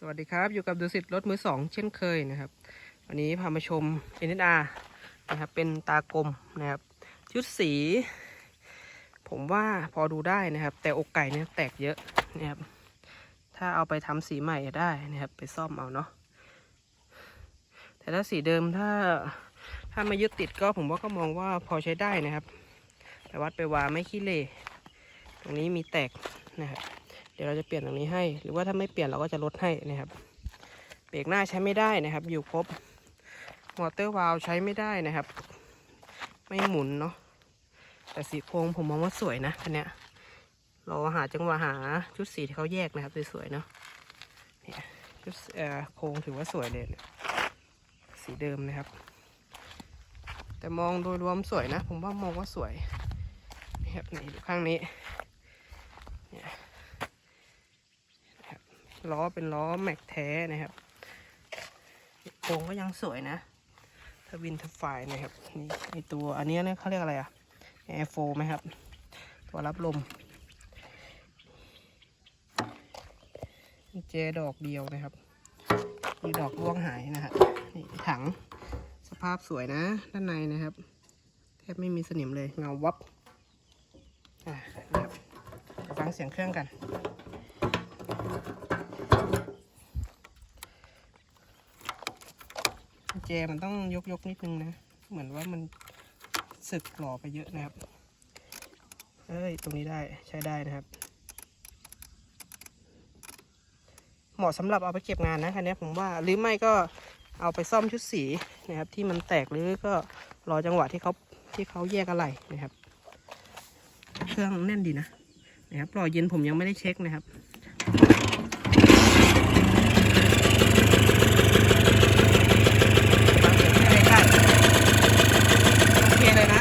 สวัสดีครับอยู่กับดูสิตรถมือสองเช่นเคยนะครับ วันนี้พามาชม NSR นะครับเป็นตากลมนะครับชุดสี ผมว่าพอดูได้นะครับ แต่อกไก่เนี่ยแตกเยอะนะครับถ้าเอาไปทำสีใหม่ได้นะครับ ไปซ่อมเอาเนาะแต่ถ้าสีเดิมถ้าถ้าไมายึดติดก็ผมว่าก็มองว่าพอใช้ได้นะครับ แต่วัดไปวาไม่ขี้เหร่ตรงนี้มีแตกนะครับ เดี๋ยวเราจะเปลี่ยนตรงนี้ให้ หรือว่าถ้าไม่เปลี่ยนเราก็จะลดให้นะครับ เบรกหน้าใช้ไม่ได้นะครับ อยู่ครบ มอเตอร์วาลวใช้ไม่ได้นะครับ ไม่หมุนเนาะ แต่สีโครงผมมองว่าสวยนะคันเนี้ยเราหาจังหวะหาชุดสีที่เขาแยกนะครับสวยๆเนาะเนี่ยชุดโครงถือว่าสวยเลย สีเดิมนะครับ แต่มองโดยรวมสวยนะ ผมว่ามองว่าสวยนี่ครับนี่ดูข้างนี้ เนี่ย ล้อเป็นล้อแม็กแท้นะครับโครงก็ยังสวยนะทวินทไฟนะครับนี่ไอตัวอันนี้เนี่ยเขาเรียกอะไรอะแอร์โฟไหมครับ ตัวรับลมเจดอกเดียวนะครับมีดอกร่วงหายนะฮะนี่ถังสภาพสวยนะ ด้านในนะครับ แทบไม่มีสนิมเลยเงาวับอ่านะครับฟังเสียงเครื่องกัน เจมันต้องยกยกนิดนึงนะ เหมือนว่ามันสึกหล่อไปเยอะนะครับ เอ้ย ตรงนี้ได้ใช้ได้นะครับ เหมาะสำหรับเอาไปเก็บงานนะคันนี้ผมว่าหรือไม่ก็เอาไปซ่อมชุดสีนะครับ ที่มันแตกหรือก็รอจังหวะที่เขาที่เขาแยกอะไรนะครับ เครื่องแน่นดีนะนะครับรอเย็นผมยังไม่ได้เช็คนะครับ ใกล้ๆโอเคเลยนะ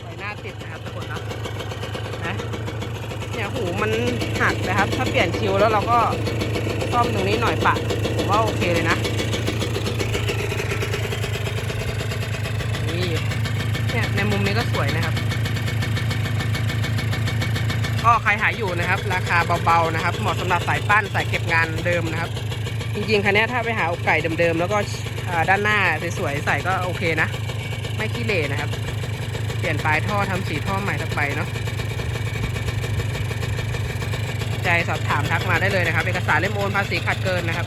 ไฟหน้า ติดนะครับทุกคนเนาะนะเนี่ยหูมันหักนะครับ ถ้าเปลี่ยนคิวแล้วเราก็ซ่อมตรงนี้หน่อยปะผมว่าโอเคเลยนะนี่เนี่ยในมุมนี้ก็สวยนะครับก็ใครหายอยู่นะครับ ราคาเบาๆนะครับ เหมาะสำหรับสายปั้นสายเก็บงานเดิมนะครับ จริงๆคันนี้ถ้าไปหาอกไก่เดิมๆแล้วก็ด้านหน้าสวยๆใส่ก็โอเคนะ ไม่ขี้เหร่นะครับ เปลี่ยนปลายท่อทำสีท่อใหม่สักใบเนาะใจสอบถามทักมาได้เลยนะครับ เอกสารเล่มโอนภาษีขาดเกินนะครับ